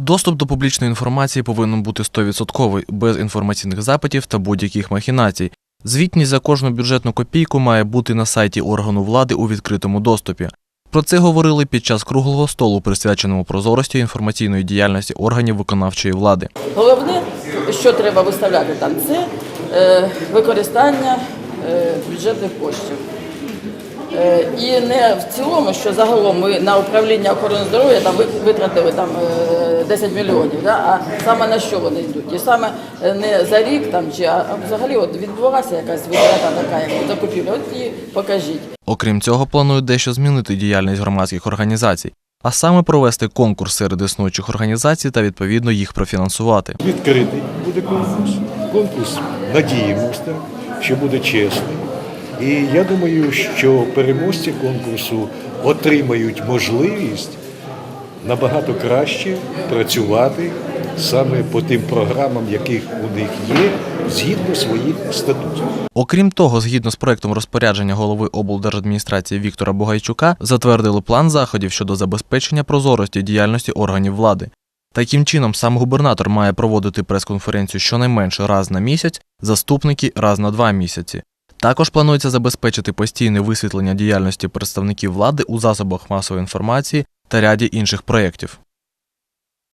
Доступ до публічної інформації повинен бути 100% без інформаційних запитів та будь-яких махінацій. Звітність за кожну бюджетну копійку має бути на сайті органу влади у відкритому доступі. Про це говорили під час круглого столу, присвяченому прозорості інформаційної діяльності органів виконавчої влади. Головне, що треба виставляти там, це е, використання е, бюджетних коштів. Е, і не в цілому, що загалом ми на управління охорони здоров'я там витратили там 10 мільйонів, да? а саме на що вони йдуть? І саме е, не за рік там чи а а взагалі от відбулася якась витрата така, як закупівля. От її покажіть. Окрім цього, планують дещо змінити діяльність громадських організацій, а саме провести конкурс серед існуючих організацій та відповідно їх профінансувати. Відкритий буде конкурс. Конкурс надіємося, що буде чесний. І я думаю, що переможці конкурсу отримають можливість набагато краще працювати саме по тим програмам, яких у них є, згідно своїх статутів. Окрім того, згідно з проектом розпорядження голови облдержадміністрації Віктора Бугайчука, затвердили план заходів щодо забезпечення прозорості діяльності органів влади. Таким чином, сам губернатор має проводити прес-конференцію щонайменше раз на місяць, заступники раз на два місяці. Також планується забезпечити постійне висвітлення діяльності представників влади у засобах масової інформації та ряді інших проєктів.